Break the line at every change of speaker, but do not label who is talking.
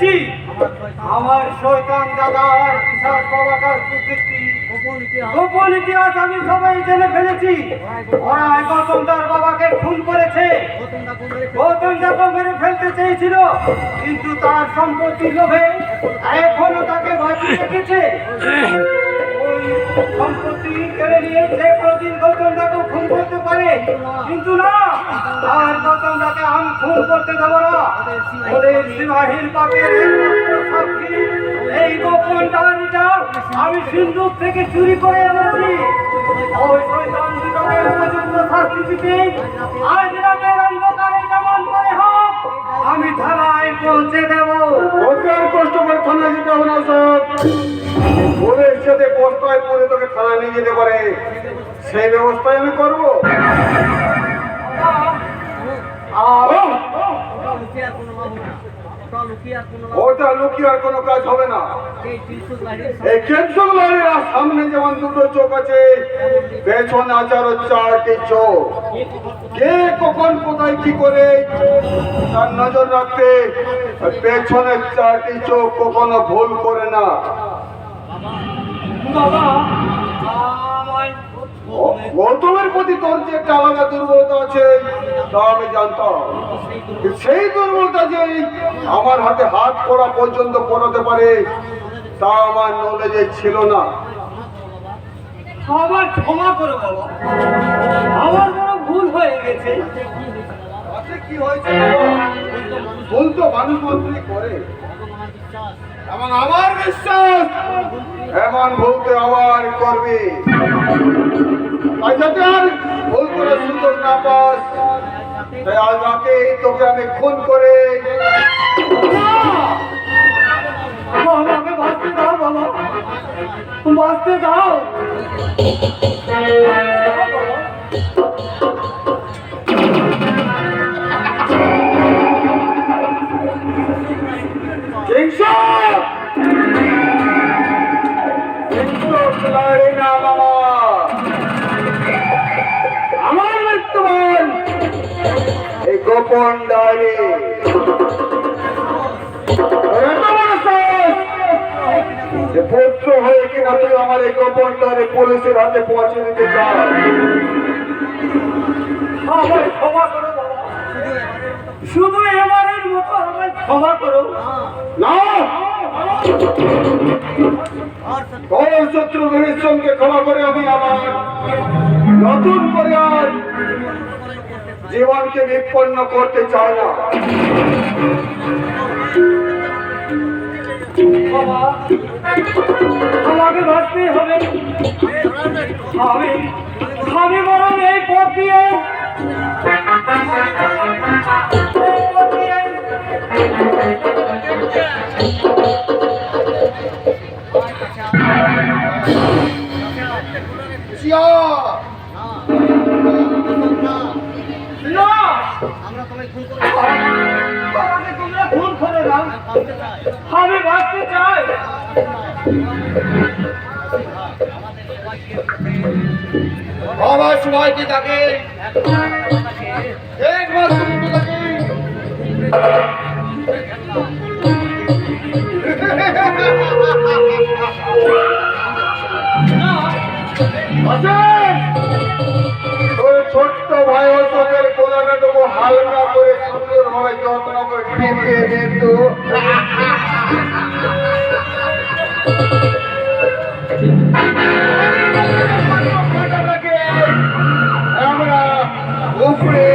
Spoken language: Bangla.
ফেলেছি আমার শৈতান দাদার বিশাল বাবাকার কুকৃতি।
গোপন ইতিহাস
আমি সবাই জেনে ফেলেছি। ওরা গৌতম দার বাবাকে খুন করেছে।
গৌতম দা কোন
দাকে মেরে ফেলতে চেয়েছিল। কিন্তু তার সম্পত্তি লোভে এখনও তাকে বাঁচিয়ে রেখেছে। সম্পত্তি কেড়ে নিয়ে কোনোদিন গৌতম দাকে খুন করতে পারে, কিন্তু না। আর গৌতম দাকে আমি খুন করতে দেবো না। ওদের সিপাহীর পাপের সাক্ষী এই গোপন ডায়েরিটা আমি সিন্ধুক থেকে চুরি করে এনেছি। ওই শয়তান দুটোকে উপযুক্ত শাস্তি দিতে আজ
সাথে বস্তায় পরে তোকে থানায় নিয়ে যেতে পারে। সেই ব্যবস্থাই আমি করব।
ওটা
কাজ হবে না। সামনে যেমন দুটো চোখ আছে, পেছনে আরও চারটি চোখ। কে কখন কোথায় কি করে তার নজর রাখতে পেছনের চারটি চোখ কখনো ভুল করে না। গৌতমের প্রতি তোর যে একটা আলাদা দুর্বলতা আছে তা আমি জানতাম। সেই দুর্বলতা যে আমার হাতে হাত করা পর্যন্ত পড়াতে পারে তা আমার নলেজে ছিল না।
আমার ক্ষমা করো বাবা। আমার বড় ভুল হয়ে গেছে।
তাতে কি হয়েছে? ভুল তো মানুষ মাত্রই করে। এমন আমার বিশ্বাস। এমন ভুলতে আবার করবি। তাই যাতে আর ভুল করে সুযোগ না পাস আজ রাতেই তোকে আমি খুন করে।
বাঁচতে দাও, বাবা। বাঁচতে দাও।
গোপন ডায়েরি আমার এই গোপন পুলিশের হাতে পৌঁছে দিতে চাস?
শুধু এবারের ক্ষমা করো।
না! শত্রু বিভীষণকে ক্ষমা করে আমি আমার নতুন করে জীবনকে বিপন্ন করতে চাই না।
তোমাকে বাঁচতে হবে। আমি আমি বরং এই পথ দিয়ে
চাই
আমি বাঁচতে চাই।
বাবা সবাইকে তাকে? একবার? ওই যত্ন করে টিপিয়ে দিত আমরা উপরে